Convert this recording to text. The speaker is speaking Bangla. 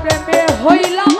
প্রেমে হইলা